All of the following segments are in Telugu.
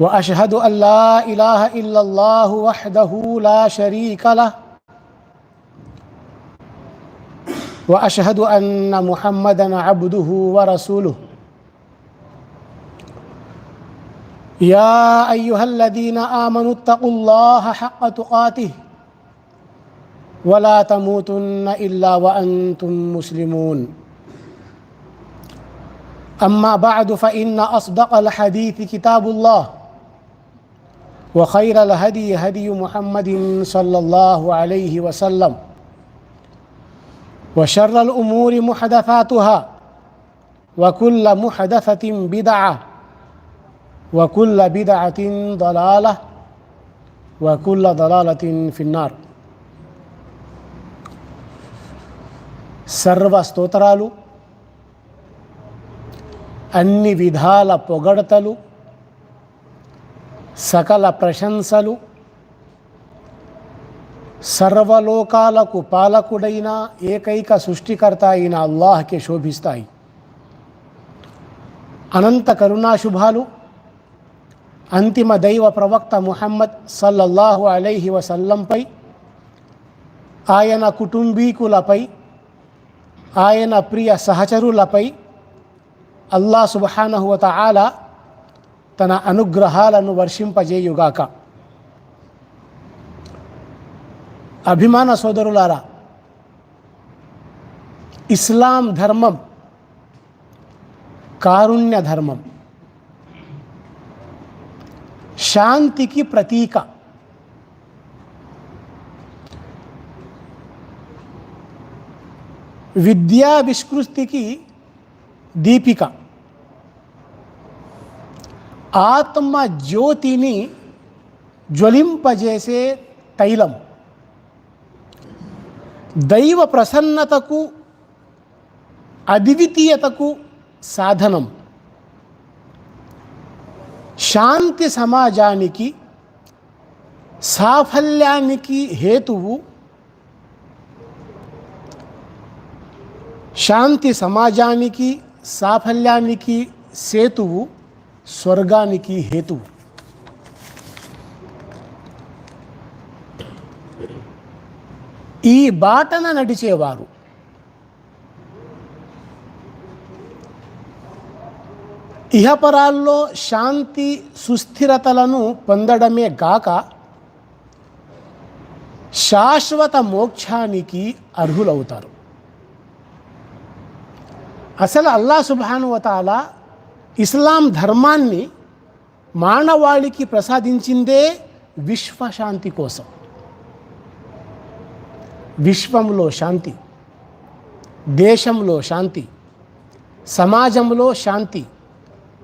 وأشهد أن لا إله إلا الله وحده لا شريك له. وأشهد أن محمدا عبده ورسوله. يا أيها الذين آمنوا اتقوا الله حق تقاته. ولا تموتن إلا وأنتم مسلمون. أما بعد فإن أصدق الحديث كتاب الله. وخير الهدي هدي محمد صلى الله عليه وسلم وشر الامور محدثاتها وكل محدثه بدعه وكل بدعه ضلاله وكل ضلاله في النار సర్వ స్తోత్రాలు అన్ని విధాల పొగడతలు సకల ప్రశంసలు. సర్వలోకాలకు పాలకుడైన ఏకైక సృష్టికర్త అయిన అల్లాహకే శోభిస్తాయి. అనంత కరుణాశుభాలు. అంతిమ దైవ ప్రవక్త ముహమ్మద్ సల్లల్లాహు అలైహి వసల్లంపై ఆయన కుటుంబీకులపై ఆయన ప్రియ సహచరులపై అల్లా సుబహానహువత ఆలా తన అనుగ్రహాలను వర్షింపజేయుగాక. అభిమాన సోదరులారా ఇస్లాం ధర్మం కారుణ్య ధర్మం. శాంతికి ప్రతీక. విద్యా విస్కృతికి దీపిక. ఆత్మ జ్యోతిని జ్వలింపజేసే తైలం. దైవ ప్రసన్నతకు అద్వితీయతకు సాధనం. శాంతి సమాజానికి సాఫల్యానికి హేతువు శాంతి సమాజానికి సాఫల్యానికి సేతువు స్వర్గానికి హేతువు ఈ బాటన నడిచేవారు ఇహపరాల్లో శాంతి సుస్థిరతలను పొందడమే గాక శాశ్వత మోక్షానికి అర్హులవుతారు. అసలు అల్లా సుబానువతాల ఇస్లాం ధర్మాన్ని మానవాళికి ప్రసాదించిందే విశ్వశాంతి కోసం. విశ్వంలో శాంతి దేశంలో శాంతి సమాజంలో శాంతి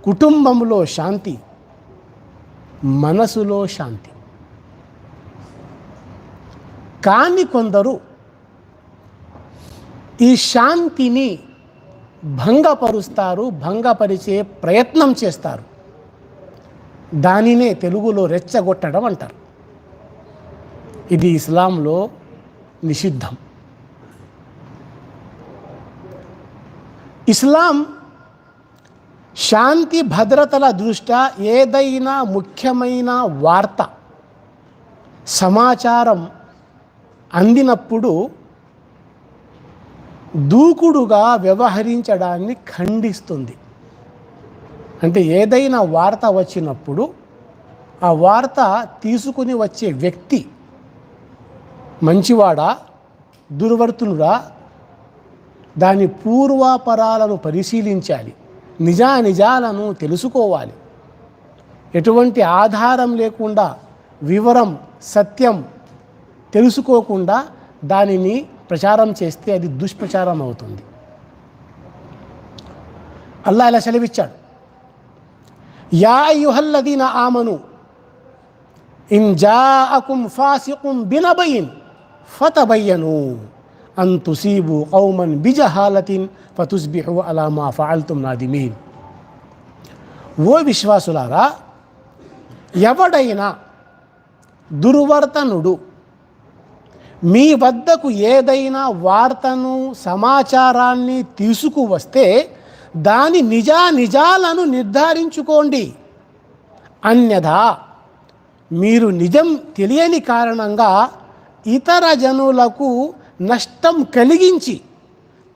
కుటుంబంలో శాంతి మనసులో శాంతి. కానీ కొందరు ఈ శాంతిని భంగపరుస్తారు భంగపరిచే ప్రయత్నం చేస్తారు. దానినే తెలుగులో రెచ్చగొట్టడం అంటారు. ఇది ఇస్లాంలో నిషిద్ధం. ఇస్లాం శాంతి భద్రతల దృష్ట్యా ఏదైనా ముఖ్యమైన వార్త సమాచారం అందినప్పుడు దూకుడుగా వ్యవహరించడాన్ని ఖండిస్తుంది. అంటే ఏదైనా వార్త వచ్చినప్పుడు ఆ వార్త తీసుకుని వచ్చే వ్యక్తి మంచివాడా దుర్వర్తునుడా దాని పూర్వాపరాలను పరిశీలించాలి. నిజానిజాలను తెలుసుకోవాలి. ఎటువంటి ఆధారం లేకుండా వివరం సత్యం తెలుసుకోకుండా దానిని ప్రచారం చేస్తే అది దుష్ప్రచారం అవుతుంది. అల్లా ఇలా సెలవిచ్చాడు. యా యుహల్లదీన ఆమను ఇన్ జాఅకుం ఫాసికుం బినబయిన్ ఫతబయ్యను అన్ తుసీబు కౌమన్ బిజహాలతిన్ ఫతుస్బిహు అలా మా ఫాల్తుం నాదిమీన్. ఓ విశ్వాసులారా ఎవడైనా దుర్వర్తనుడు మీ వద్దకు ఏదైనా వార్తను సమాచారాన్ని తీసుకువస్తే దాని నిజా నిజాలను నిర్ధారించుకోండి. అన్యథా మీరు నిజం తెలియని కారణంగా ఇతర జనులకు నష్టం కలిగించి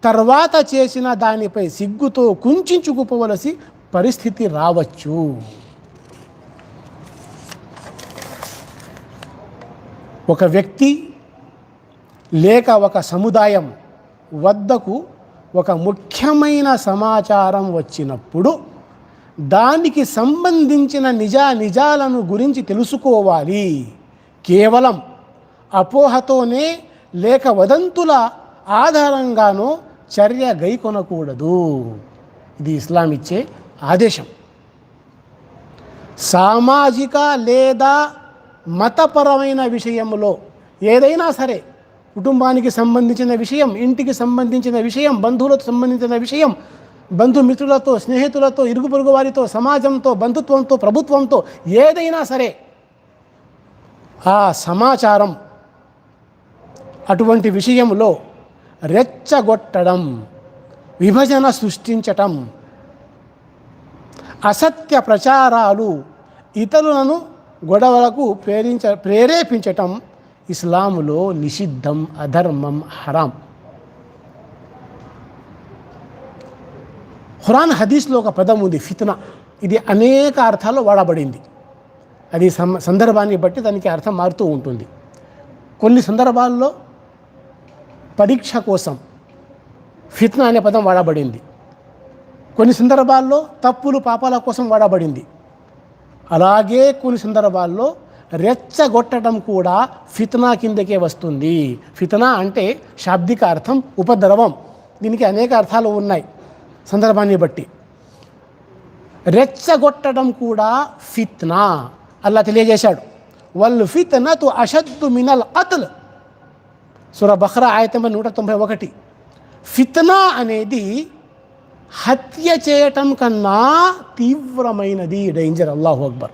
తర్వాత చేసిన దానిపై సిగ్గుతో కుంచుకుపోవలసి పరిస్థితి రావచ్చు. ఒక వ్యక్తి లేక ఒక సముదాయం వద్దకు ఒక ముఖ్యమైన సమాచారం వచ్చినప్పుడు దానికి సంబంధించిన నిజా నిజాలను గురించి తెలుసుకోవాలి. కేవలం అపోహతోనే లేక వదంతుల ఆధారంగానో చర్య గైకొనకూడదు. ఇది ఇస్లాం ఇచ్చే ఆదేశం. సామాజిక లేదా మతపరమైన విషయంలో ఏదైనా సరే కుటుంబానికి సంబంధించిన విషయం ఇంటికి సంబంధించిన విషయం బంధువులకు సంబంధించిన విషయం బంధుమిత్రులతో స్నేహితులతో ఇరుగు పొరుగు వారితో సమాజంతో బంధుత్వంతో ప్రభుత్వంతో ఏదైనా సరే ఆ సమాచారం అటువంటి విషయంలో రెచ్చగొట్టడం విభజన సృష్టించటం అసత్య ప్రచారాలు ఇతరులను గొడవలకు ప్రేరించ ప్రేరేపించటం ఇస్లాములో నిషిద్ధం అధర్మం హరాం. ఖురాన్ హదీస్లో ఒక పదం ఉంది ఫిత్నా. ఇది అనేక అర్థాల్లో వాడబడింది. అది సందర్భాన్ని బట్టి దానికి అర్థం మారుతూ ఉంటుంది. కొన్ని సందర్భాల్లో పరీక్ష కోసం ఫిత్నా అనే పదం వాడబడింది. కొన్ని సందర్భాల్లో తప్పులు పాపాల కోసం వాడబడింది. అలాగే కొన్ని సందర్భాల్లో రెచ్చగొట్టడం కూడా ఫిత్నా కిందకే వస్తుంది. ఫిత్నా అంటే శాబ్దిక అర్థం ఉపద్రవం. దీనికి అనేక అర్థాలు ఉన్నాయి సందర్భాన్ని బట్టి. రెచ్చగొట్టడం కూడా ఫిత్నా అల్లా తెలియజేశాడు. వాళ్ళు ఫిత్నతు అషద్దు మినల్ అతల్. సుర బహ్రా ఆయతమ నూట తొంభై ఒకటి. ఫిత్నా అనేది హత్య చేయటం కన్నా తీవ్రమైనది. డేంజర్. అల్లాహు అక్బర్.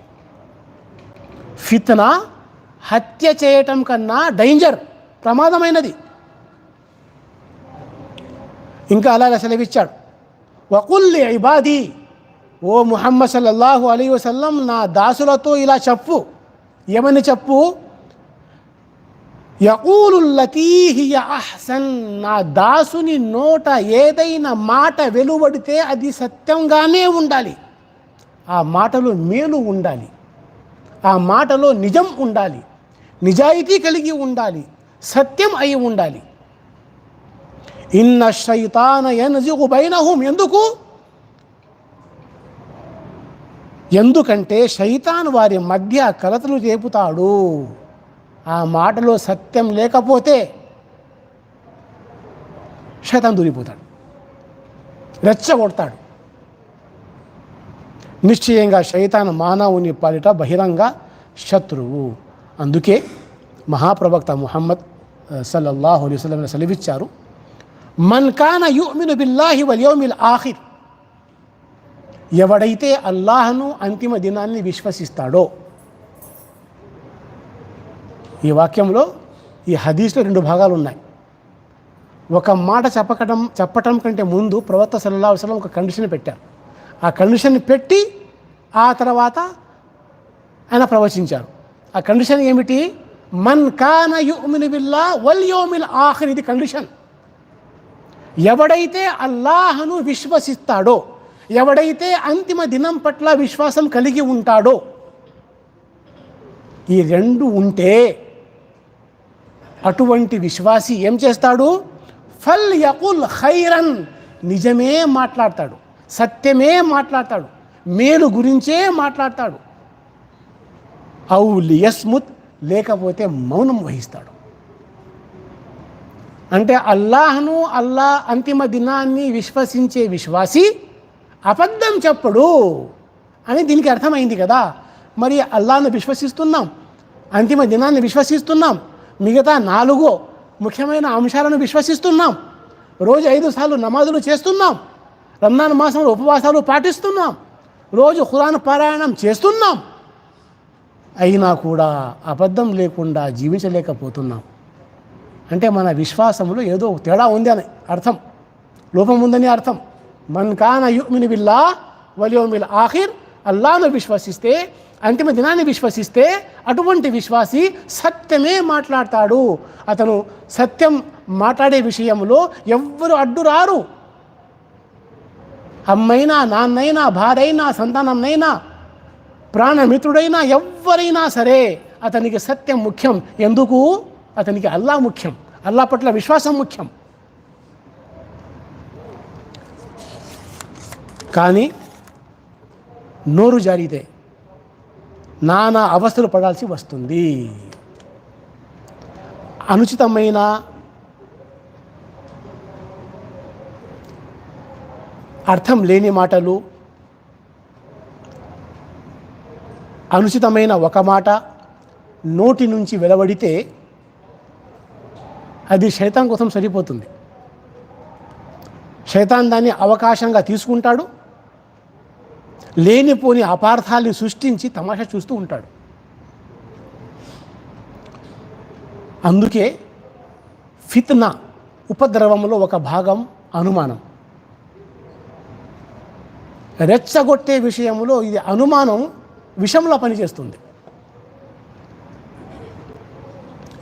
ఫిత్నా హత్య చేయటం కన్నా డేంజర్ ప్రమాదమైనది. ఇంకా అలాగే సెలవిచ్చాడు. వకుల్లి ఇబాది ఓ ముహమ్మద్ సల్లల్లాహు అలీ వసల్లం నా దాసులతో ఇలా చెప్పు. ఏమని చెప్పు? యకూలుల్లతీహియ అహ్సన్ నా దాసుని నోట ఏదైనా మాట వెలువడితే అది సత్యంగానే ఉండాలి. ఆ మాటలు మేలు ఉండాలి. ఆ మాటలో నిజం ఉండాలి. నిజాయితీ కలిగి ఉండాలి. సత్యం అయి ఉండాలి. ఇన్న శైతాన ఎనజిగు బైనహుం. ఎందుకు? ఎందుకంటే శైతాన్ వారి మధ్య కలతలు చేపుతాడు ఆ మాటలో సత్యం లేకపోతే శైతాన్ దూరిపోతాడు. రెచ్చగొడతాడు. నిశ్చయంగా శైతాన్ మానవుని పాలిట బహిరంగ శత్రువు. అందుకే మహాప్రవక్త ముహమ్మద్ సల్లల్లాహు అలైహి వసల్లం సెలవిచ్చారు. మన్ కాన యుమిను బిల్లాహి వల్యోమిల్ ఆఖిర్. ఎవడైతే అల్లాహను అంతిమ దినాన్ని విశ్వసిస్తాడో. ఈ వాక్యంలో ఈ హదీస్లో రెండు భాగాలు ఉన్నాయి ఒక మాట చెప్పకటం చెప్పటం కంటే ముందు ప్రవక్త సల్లాహు వసలం ఒక కండిషన్ పెట్టారు. ఆ కండిషన్ పెట్టి ఆ తర్వాత ఆయన ప్రవచించారు. ఆ కండిషన్ ఏమిటి? మన్ కాన యుమిను బిల్లా వల్ యోమిల్ ఆఖర్. ఇది కండిషన్. ఎవడైతే అల్లాహను విశ్వసిస్తాడో ఎవడైతే అంతిమ దినం పట్ల విశ్వాసం కలిగి ఉంటాడో ఈ రెండు ఉంటే అటువంటి విశ్వాసి ఏం చేస్తాడు? ఫల్ యకుల్ ఖైరన్. నిజమే మాట్లాడతాడు. సత్యమే మాట్లాడతాడు మేలు గురించే మాట్లాడతాడు. ఔ లియస్ముత్ లేకపోతే మౌనం వహిస్తాడు. అంటే అల్లాహను అల్లా అంతిమ దినాన్ని విశ్వసించే విశ్వాసి అబద్ధం చెప్పడు అని దీనికి అర్థమైంది కదా. మరి అల్లాను విశ్వసిస్తున్నాం అంతిమ దినాన్ని విశ్వసిస్తున్నాం మిగతా నాలుగు ముఖ్యమైన అంశాలను విశ్వసిస్తున్నాం రోజు ఐదు సార్లు నమాజులు చేస్తున్నాం రంజాన్ మాసంలో ఉపవాసాలు పాటిస్తున్నాం. రోజు ఖురాన్ పారాయణం చేస్తున్నాం. అయినా కూడా అబద్ధం లేకుండా జీవించలేకపోతున్నాం. అంటే మన విశ్వాసంలో ఏదో తేడా ఉంది అని అర్థం. లోపం ఉందని అర్థం. మన్ కాన యుమిని బిల్లా వలియోమిల్ ఆఖిర్ అల్లాను విశ్వసిస్తే అంతిమ దినాన్ని విశ్వసిస్తే అటువంటి విశ్వాసి సత్యమే మాట్లాడతాడు. అతను సత్యం మాట్లాడే విషయంలో ఎవ్వరు అడ్డు రారు అమ్మైనా నాన్నైనా భార్యైనా సంతానంనైనా ప్రాణమిత్రుడైనా ఎవ్వరైనా సరే అతనికి సత్యం ముఖ్యం. ఎందుకు? అతనికి అల్లా ముఖ్యం. అల్లా పట్ల విశ్వాసం ముఖ్యం. కానీ నోరు జారితే నానా అవస్థలు పడాల్సి వస్తుంది. అనుచితమైన అర్థం లేని మాటలు అనుచితమైన ఒక మాట నోటి నుంచి వెలువడితే అది శైతాన్ కోసం సరిపోతుంది. శైతాన్ దాన్ని అవకాశంగా తీసుకుంటాడు లేనిపోని అపార్థాల్ని సృష్టించి తమాషా చూస్తూ ఉంటాడు. అందుకే ఫిత్నా ఉపద్రవంలో ఒక భాగం అనుమానం. రెచ్చగొట్టే విషయంలో ఇది అనుమానం విషంలో పనిచేస్తుంది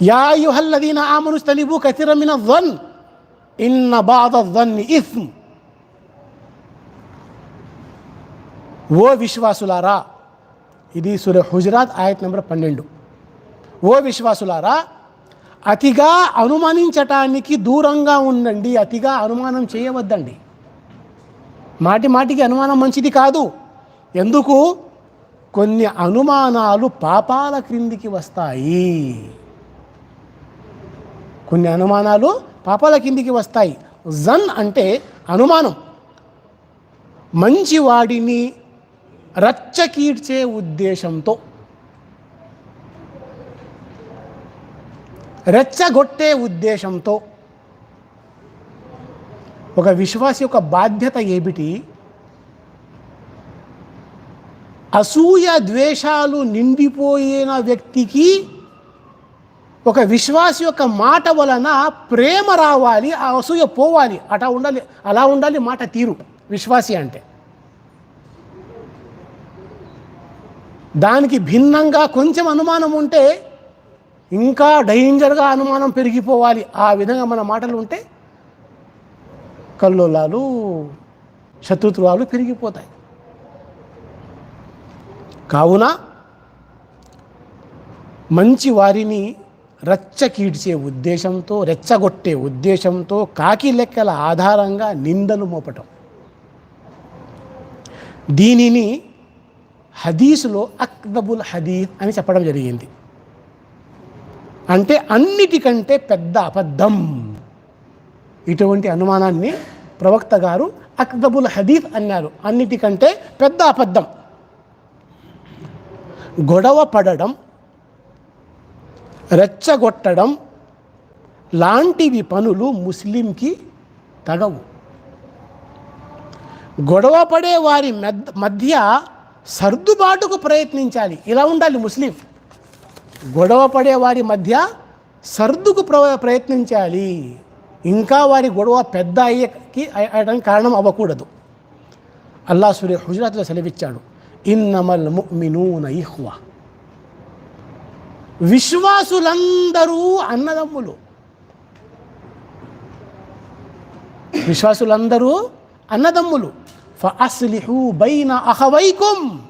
యా యుహల్లదీన ఆమను తలిబు కతిరమిన వన్ ఇన్న బాధ వన్ ఇస్మ్. ఓ విశ్వాసులారా ఇది సుర హుజరాత్ ఆయత్ నెంబర్ పన్నెండు. ఓ విశ్వాసులారా అతిగా అనుమానించటానికి దూరంగా ఉండండి అతిగా అనుమానం చేయవద్దండి. మాటి మాటికి అనుమానం మంచిది కాదు. ఎందుకు? కొన్ని అనుమానాలు పాపాల క్రిందికి వస్తాయి. కొన్ని అనుమానాలు పాపాల కిందికి వస్తాయి. జన్ అంటే అనుమానం. మంచివాడిని రచ్చకీడ్చే ఉద్దేశంతో. రెచ్చగొట్టే ఉద్దేశంతో. ఒక విశ్వాసి యొక్క బాధ్యత ఏమిటి? అసూయ ద్వేషాలు నిండిపోయిన వ్యక్తికి ఒక విశ్వాసి యొక్క మాట వలన ప్రేమ రావాలి ఆ అసూయ పోవాలి. అటా ఉండాలి అలా ఉండాలి మాట తీరు. విశ్వాసి అంటే. దానికి భిన్నంగా కొంచెం అనుమానం ఉంటే ఇంకా డేంజర్గా అనుమానం పెరిగిపోవాలి. ఆ విధంగా మన మాటలు ఉంటే కల్లోలాలు శత్రుత్వాలు పెరిగిపోతాయి. కావున మంచి వారిని రెచ్చకీడ్చే ఉద్దేశంతో రెచ్చగొట్టే ఉద్దేశంతో కాకి లెక్కల ఆధారంగా నిందలు మోపటం. దీనిని హదీసులో అక్దబుల్ హదీద్ అని చెప్పడం జరిగింది. అంటే అన్నిటికంటే పెద్ద అబద్ధం. ఇటువంటి అనుమానాన్ని ప్రవక్త గారు అక్దబుల్ హదీఫ్ అన్నారు. అన్నిటికంటే పెద్ద అబద్ధం. గొడవ పడడం రెచ్చగొట్టడం లాంటివి పనులు ముస్లింకి తగవు. గొడవ పడే వారి మధ్య సర్దుబాటుకు ప్రయత్నించాలి. ఇలా ఉండాలి ముస్లిం. గొడవ పడే వారి మధ్య సర్దుకు ప్ర ప్రయత్నించాలి. ఇంకా వారి గొడవ పెద్ద అయ్యేకి అయ్యడానికి కారణం అవ్వకూడదు. అల్లా సూర్య హుజరాత్లో సెలవిచ్చాడు. ఇన్నమల్ ముమినూన ఇహ్వ. విశ్వాసులందరూ అన్నదమ్ములు. విశ్వాసులందరూ అన్నదమ్ములు. ఫఅస్లిహు బైన అహవైకుం.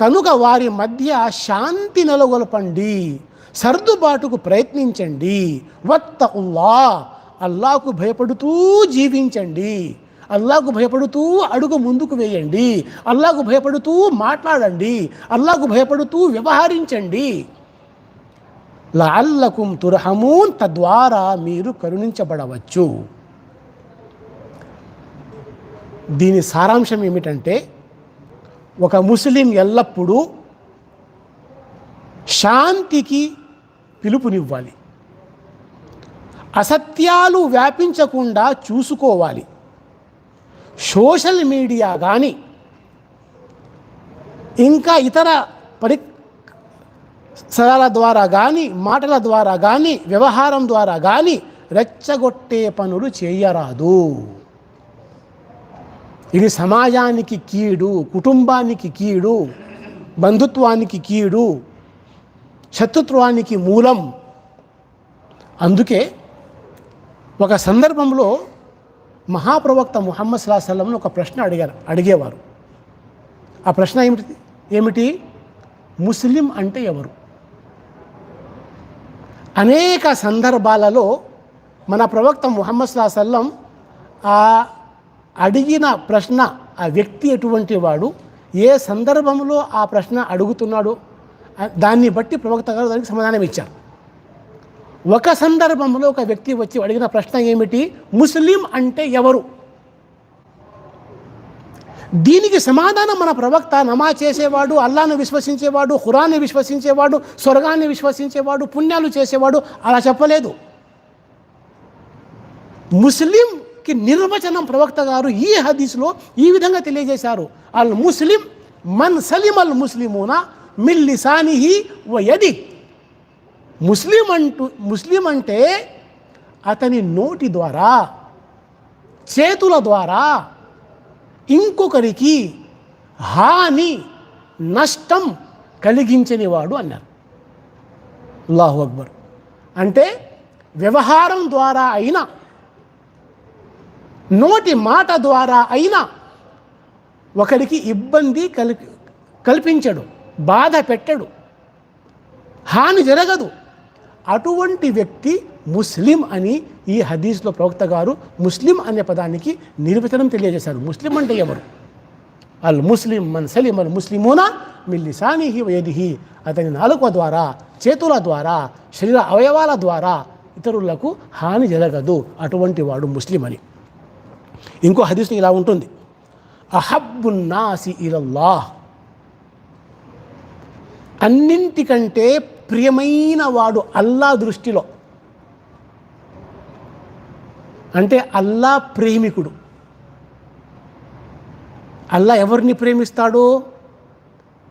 కనుక వారి మధ్య శాంతి నెలగొల్పండి సర్దుబాటుకు ప్రయత్నించండి. వత్త ఉల్లా అల్లాకు భయపడుతూ జీవించండి. అల్లాకు భయపడుతూ అడుగు ముందుకు వేయండి. అల్లాకు భయపడుతూ మాట్లాడండి. అల్లాకు భయపడుతూ వ్యవహరించండి. లాల్లకుం తుర్హమూన్ తద్వారా మీరు కరుణించబడవచ్చు. దీని సారాంశం ఏమిటంటే ఒక ముస్లిం ఎల్లప్పుడూ శాంతికి పిలుపునివ్వాలి. అసత్యాలు వ్యాపించకుండా చూసుకోవాలి. సోషల్ మీడియా కానీ ఇంకా ఇతర పరి సరాల ద్వారా కానీ మాటల ద్వారా కానీ వ్యవహారం ద్వారా కానీ రెచ్చగొట్టే పనులు చేయరాదు. ఇది సమాజానికి కీడు కుటుంబానికి కీడు బంధుత్వానికి కీడు శత్రుత్వానికి మూలం. అందుకే ఒక సందర్భంలో మహాప్రవక్త ముహమ్మద్ సల్లాహల్లంను ఒక ప్రశ్న అడిగారు అడిగేవారు. ఆ ప్రశ్న ఏమిటి ఏమిటి? ముస్లిం అంటే ఎవరు? అనేక సందర్భాలలో మన ప్రవక్త ముహమ్మద్ సల్లాహల్లం ఆ అడిగిన ప్రశ్న ఆ వ్యక్తి ఎటువంటి వాడు ఏ సందర్భంలో ఆ ప్రశ్న అడుగుతున్నాడు దాన్ని బట్టి ప్రవక్త గారు దానికి సమాధానం ఇచ్చారు. ఒక సందర్భంలో ఒక వ్యక్తి వచ్చి అడిగిన ప్రశ్న ఏమిటి? ముస్లిం అంటే ఎవరు? దీనికి సమాధానం మన ప్రవక్త నమా చేసేవాడు అల్లాను విశ్వసించేవాడు హురాన్ని విశ్వసించేవాడు స్వర్గాన్ని విశ్వసించేవాడు పుణ్యాలు చేసేవాడు అలా చెప్పలేదు. ముస్లింకి నిర్వచనం ప్రవక్త గారు ఈ హదీస్లో ఈ విధంగా తెలియజేశారు. అల్ ముస్లిం మన్ సలిం అల్ ముస్లిమున మిల్లిసానిహి వయది. ముస్లిం అంటూ ముస్లిం అంటే అతని నోటి ద్వారా చేతుల ద్వారా ఇంకొకరికి హాని నష్టం కలిగించని వాడు అన్నారు. అల్లాహు అక్బర్. అంటే వ్యవహారం ద్వారా అయినా నోటి మాట ద్వారా అయినా ఒకరికి ఇబ్బంది కల్ కల్పించడు బాధ పెట్టడు హాని జరగదు. అటువంటి వ్యక్తి ముస్లిం అని ఈ హదీస్లో ప్రవక్త గారు ముస్లిం అనే పదానికి నిర్వచనం తెలియజేశారు. ముస్లిం అంటే ఎవరు? అల్ ముస్లిం మన్ సలీం అల్ ముస్లిమునా మిల్లిసానిహి వయదిహి అతని నాలుక ద్వారా చేతుల ద్వారా శరీర అవయవాల ద్వారా ఇతరులకు హాని జరగదు. అటువంటి వాడు ముస్లిం అని. ఇంకో హదీస్ ఇలా ఉంటుంది. అహబ్బున్నాసి ఇలల్లాహ్. అన్నింటికంటే ప్రియమైన వాడు అల్లా దృష్టిలో. అంటే అల్లా ప్రేమికుడు. అల్లా ఎవరిని ప్రేమిస్తాడు?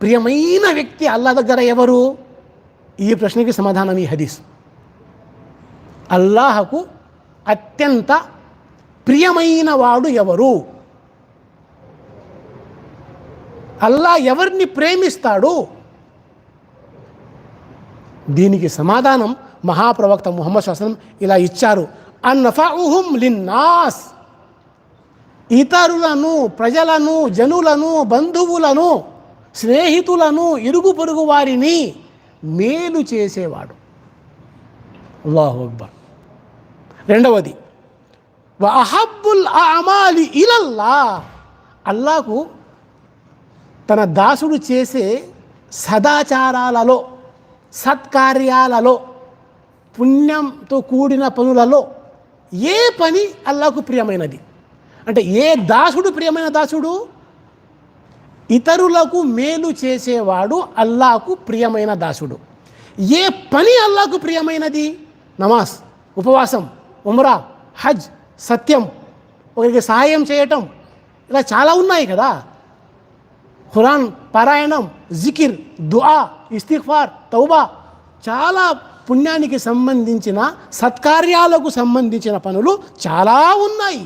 ప్రియమైన వ్యక్తి అల్లా దగ్గర ఎవరు? ఈ ప్రశ్నకి సమాధానం ఈ హదీస్. అల్లాహకు అత్యంత ప్రియమైన వాడు ఎవరు? అల్లా ఎవరిని ప్రేమిస్తాడు? దీనికి సమాధానం మహాప్రవక్త ముహమ్మద్ శాసనం ఇలా ఇచ్చారు. అన్నఫాహుం లిన్నాస్. ఇతరులను ప్రజలను జనులను బంధువులను స్నేహితులను ఇరుగు పొరుగు వారిని మేలు చేసేవాడు. అల్లాహు అక్బర్. రెండవది అహబ్బుల్ అమాలి ఇలల్లా అల్లాకు తన దాసుడు చేసే సదాచారాలలో సత్కార్యాలలో పుణ్యంతో కూడిన పనులలో ఏ పని అల్లాకు ప్రియమైనది? అంటే ఏ దాసుడు ప్రియమైన దాసుడు? ఇతరులకు మేలు చేసేవాడు అల్లాకు ప్రియమైన దాసుడు. ఏ పని అల్లాకు ప్రియమైనది? నమాజ్ ఉపవాసం ఉమ్రా హజ్ సత్యం ఒకరికి సహాయం చేయటం ఇలా చాలా ఉన్నాయి కదా. ఖురాన్ పారాయణం జికిర్ దుఆ ఇస్తిఫార్ తౌబా చాలా పుణ్యానికి సంబంధించిన సత్కార్యాలకు సంబంధించిన పనులు చాలా ఉన్నాయి.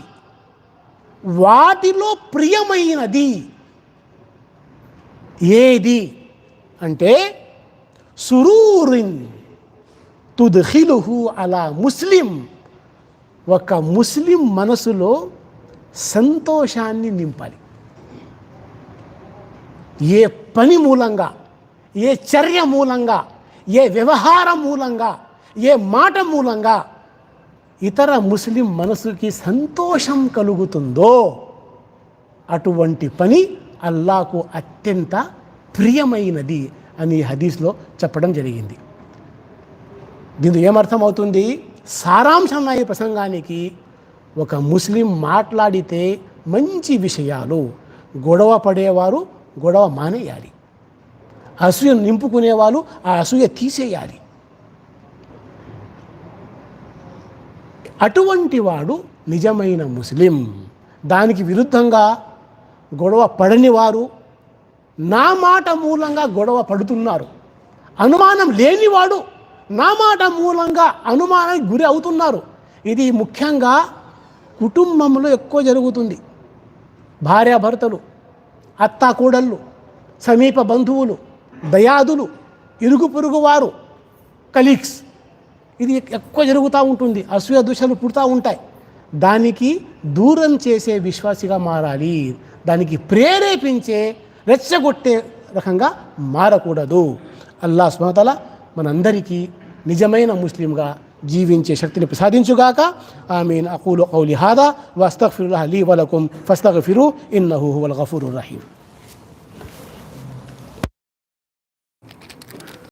వాటిలో ప్రియమైనది ఏది అంటే సురూరిన్ తుద్ఖిలుహు అలా ముస్లిం. ఒక ముస్లిం మనసులో సంతోషాన్ని నింపాలి. ఏ పని మూలంగా ఏ చర్య మూలంగా ఏ వ్యవహారం మూలంగా ఏ మాట మూలంగా ఇతర ముస్లిం మనసుకి సంతోషం కలుగుతుందో అటువంటి పని అల్లాకు అత్యంత ప్రియమైనది అని హదీస్లో చెప్పడం జరిగింది. దీంతో ఏమర్థం అవుతుంది సారాంశం నా ఈ ప్రసంగానికి ఒక ముస్లిం మాట్లాడితే మంచి విషయాలు గొడవ పడేవారు గొడవ మానేయాలి. అసూయ నింపుకునే వాళ్ళు ఆ అసూయ తీసేయాలి. అటువంటి వాడు నిజమైన ముస్లిం. దానికి విరుద్ధంగా గొడవ పడని వారు నా మాట మూలంగా గొడవ పడుతున్నారు. అనుమానం లేనివాడు నా మాట మూలంగా అనుమానానికి గురి అవుతున్నారు. ఇది ముఖ్యంగా కుటుంబంలో ఎక్కువ జరుగుతుంది. భార్యాభర్తలు అత్తాకూడళ్ళు సమీప బంధువులు దయాదులు ఇరుగు పొరుగు వారు కలీగ్స్. ఇది ఎక్కువ జరుగుతూ ఉంటుంది అసూయ దుషలు పుడతా ఉంటాయి. దానికి దూరం చేసే విశ్వాసిగా మారాలి. దానికి ప్రేరేపించే రెచ్చగొట్టే రకంగా మారకూడదు. అల్లా స్మతల మనందరికీ నిజమైన ముస్లింగా జీవించే శక్తిని ప్రసాదించుగాక. ఆమీన్. అకూలు కౌలి హాదా వస్తగ్ఫిరుల్లాహ్ లీ వలకుం ఫస్తఫిరు ఇన్నహు హువల్ గఫూరుర్ రహీం